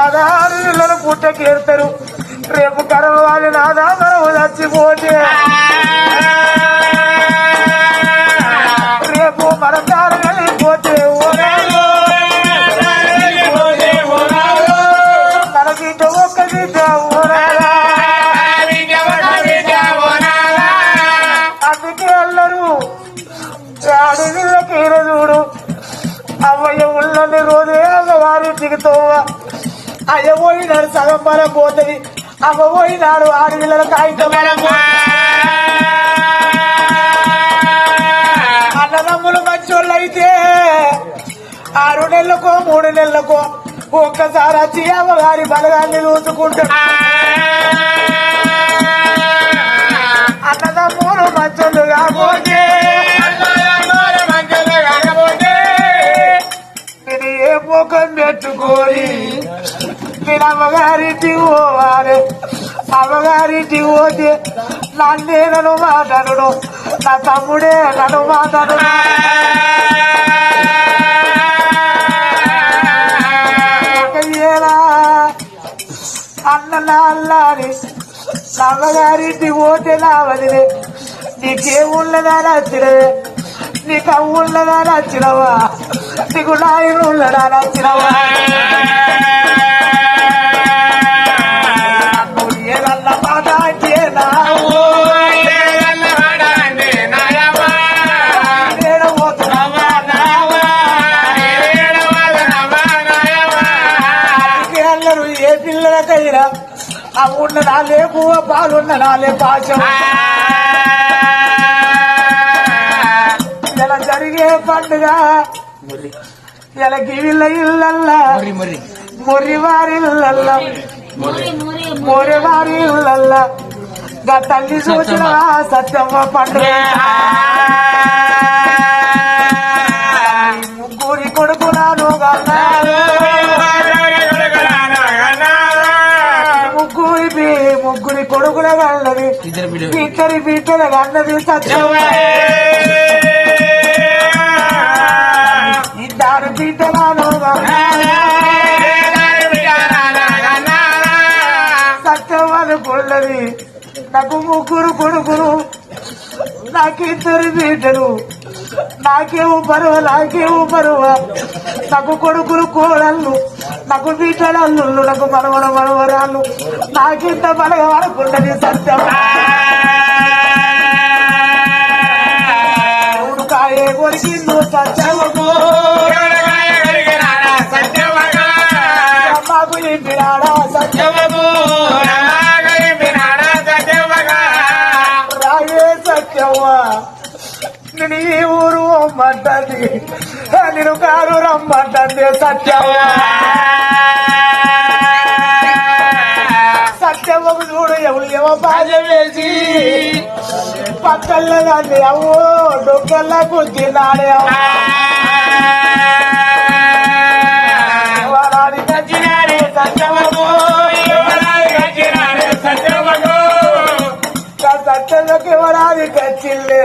నాదా పిల్లలు పుట్టకేరుతారు రేపు కరవాలి నాదా మనం చచ్చిపోతే పోతుంది. అవ్వ పోయినాడు ఆడవిళ్ళ కాగితం. బలం అన్నదమ్ములు మంచోళ్ళు అయితే ఆరు నెలలకో మూడు నెలలకో ఒక్కసారి వచ్చి అమ్మగారి బలగాన్ని చూసుకుంటాడు అన్నదమ్ములు మంచోళ్ళు కాకపోతే నేను ఏ ముఖం పెట్టుకొని నేను అమ్మగారింటికి పోవాలి అమ్మగారింటికి పోతే నన్నే నన్ను మాట్లాడు నా తమ్ముడే నన్ను మాట్లాడు అన్న నా అల్లాని అమ్మగారింటికి పోతే నా వదిలే. నీకేమున్నదా నచ్చినవే? నీకు అవ్వున్నదా నచ్చినవా? నీకు నాయన ఉన్నదా నచ్చినవా? నాలే పువ్వ పాలున్న నాలే పాశం ఇలా జరిగే పండుగ ఇలా గివిల ఇళ్ళల్లా మొర్రివారి ఇళ్ళల్లా మొర్రివారి ఇళ్ళల్లా గా తల్లి సూచన సత్యమ్మ పండుగ బిడ్డల గన్నది సత్యమ్మ ఇద్దరు బిడ్డలను సత్యం అనుకున్నది నాకు ముగ్గురు కొడుకులు. నాకిద్దరు బిడ్డలు. నాకేమో పరువ నాకేమో పరువ నాకు కొడుకులు కోడళ్ళు. నాకు బిడ్డలు నాకు మనవడ మనవరాళ్ళు. నాకింత బలగ అనుకున్నది సత్యం. కాయే కొరికిందు సత్యముకు అమ్మకు ఇంటినాడా సత్యముకు రాయే సత్యవ్వ నేను ఈ ఊరు రమ్మంటుంది నేను కారు రమ్మంటుంది సత్యవ్వ. పక్కల్లో దాన్ని అవ్వో డొక్కల్లా కూర్చున్నాడే ఎవరాడి కచ్చినాడే సత్యవ్వకు సత్యంలోకి ఎవరాది కచ్చిల్లే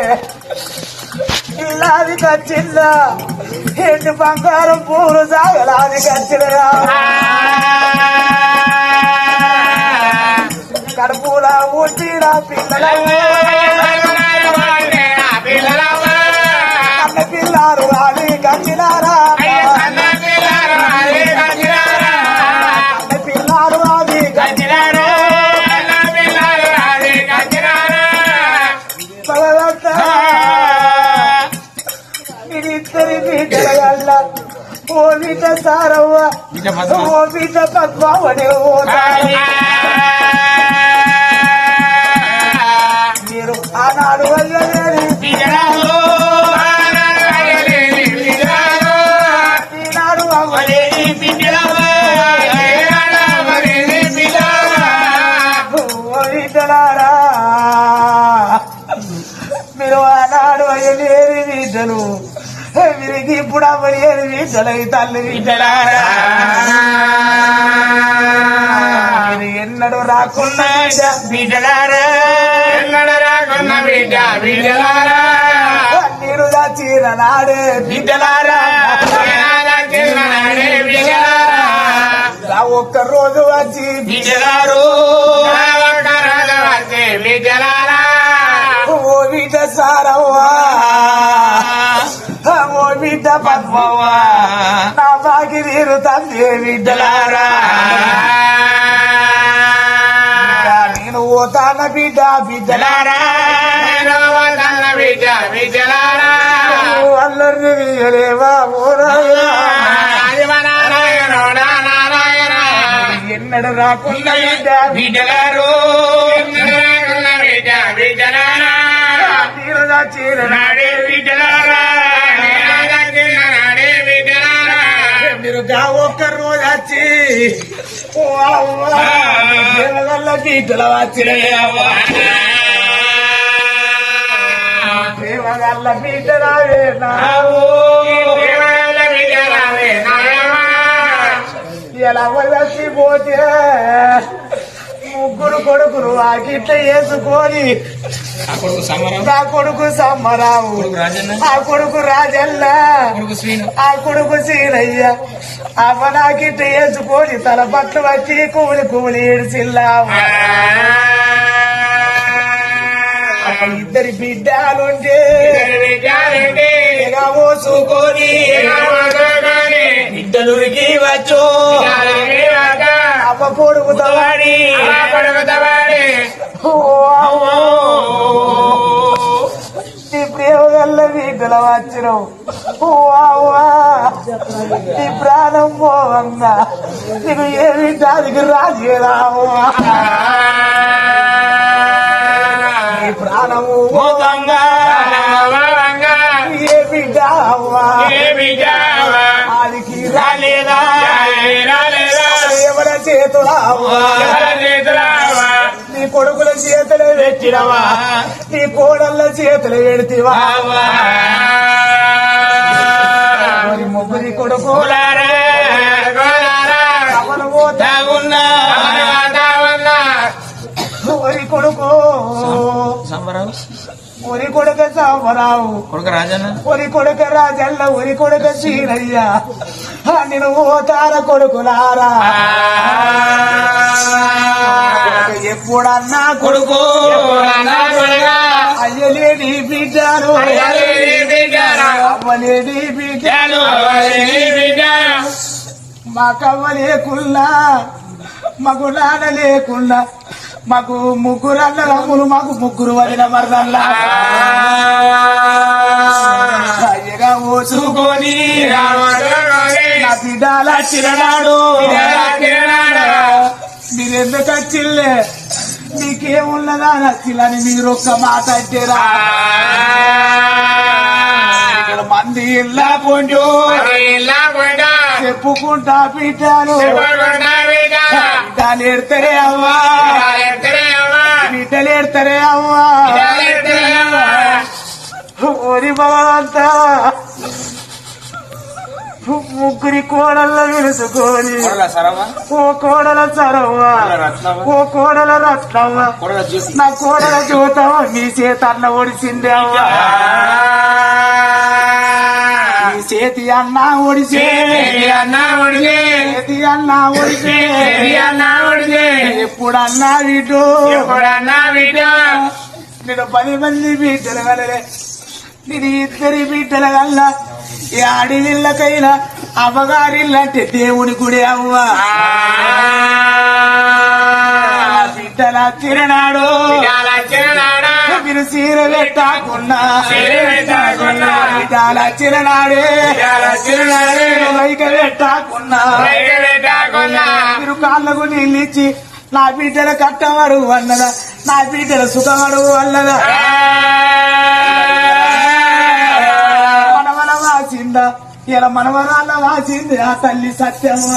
ఇల్లాది కచ్చిందా ఎండు బంగారం పూలు సాగలాది కచ్చినరా కడుపులా ఊటిరా పిల్లల బిడ్డ పద్మావని. మీరు ఆనాడు వల్లనేది ఈనాడు అవ్వలేని బిడ్డలారా మీరు ఆనాడు అయ్యలేని బిడ్డలు విరిగి ఇప్పుడు అవ్వలేని బిడ్డలు ఈ తల్లి వీటలా మీరు ఎన్నడూ రాకుండా బిడ్డలారా ఎన్నడ రాకున్నా బిడ్డ బిడ్డలారా నీరు దాచిన నాడే బిడ్డలారా పద్మవ్వ నా బాకి తండ్రి బిడ్డలారా? నేను పోతాన బిడ్డ బిడ్డలారా? బిడ్డ బిడ్డలారా? అల్లరిని వీయలేవా ఎన్నడు రాకుండా బిడ్డ బిడ్డలారు? బిడ్డ వచ్చి ఓ అవ్వ, దేవగల్ల బిడ్డల నావు వచ్చి పోతే ముగ్గురు కొడుకులు ఆ గిట్ల వేసుకొని నా కొడుకు సమ్మరావు ఆ కొడుకు రాజల్ల ఆ కొడుకు సీనయ్య. అమ్మ నా గిట్ల వేసుకొని తల పట్టు వచ్చి కూలి కూలి ఏడిసిల్లావు ఇద్దరి బిడ్డలుంటే ఇక బిడ్డలురికి వచ్చు. అమ్మ కొడుకుతో వాడి ఓ అవ్వ. నీ ప్రేమ గల్ల బిడ్డల వచ్చినావు నీ ప్రాణం పోవంగా నీకు ఏ బిడ్డానికి రాజేరావా నీ కొడుకుల చేతులు పెట్టినవా నీ కోడళ్ళ చేతులు పెడితివా మరి ముగ్గురి కొడుకు. ఒరి కొడుకు. ఒరి కొడుక సాంబరావు. కొడుకు రాజన్న? ఒరి కొడుక రాజల్ల ఒరి కొడుక సీనయ్య. నేను ఓతార కొడుకులారా. ఎప్పుడన్నా కొడుకు అయ్యలేని బిడ్డను. అవ్వలేని బిడ్డను. మాకవ్వ లేకున్నా మాకు నాన్న లేకున్నా మాకు ముగ్గురు అన్నదమ్ములు మాకు ముగ్గురు వదిన మరదల్లా. అయ్యగా బిడ్డల చిరనాడు. మీరెందుకు వచ్చిల్లే? మీకేమున్నదా? నచ్చిలని మీరు ఒక్క మాట అంటేరా. మంది ఇల్లా పొండు. చెప్పుకుంటా బిడ్డలు ఎడతారే అవ్వా. బిడ్డలు ఎడతారే అవ్వా. ఓరి భగవంతా ముగ్గురి కోడళ్ళ విలుసుకొని ఓ కోడల చరవ్వ. ఓ కోడల రత్నవ్వ. నా కోడల చూతావ మీ చేత అన్న ఒడిసిందే అవ్వ. చేతి అన్న ఒడిసే. చేతి అన్న ఒడిసే. ఎప్పుడన్నా వీటు నేను పది మంది బిడ్డలు కలలే. నేను ఇద్దరి బిడ్డల వల్ల ఈ ఆడివిళ్ళకైనా అమ్మగారిల్లంటే దేవుని గుడి అవ్వ. బిడ్డల మీరు పెట్టాకున్నా చిరనాడే వైక పెట్టాకున్నా మీరు కాళ్ళకు నీళ్ళు ఇచ్చి నా బిడ్డల కట్టమడు అన్నదా? నా బిడ్డల సుఖమడు అన్నదా? వాసిందా ఇలా మనవరాల వాసింది ఆ తల్లి సత్యము.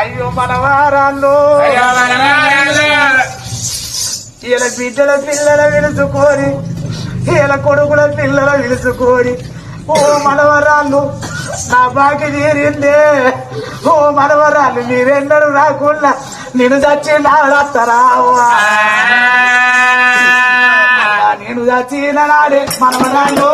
అయ్యో మనవారాల్లో ఇలా బిడ్డల పిల్లల విలుచుకొని ఇలా కొడుకుల పిల్లల విలుచుకొని ఓ మనవరాళ్ళు నా బాకి తీరిందే. ఓ మనవరాళ్ళు మీరెన్నడూ రాకుండా నేను చచ్చి నాడత్తరా నేను చచ్చిన నాడే మనవరాళ్ళు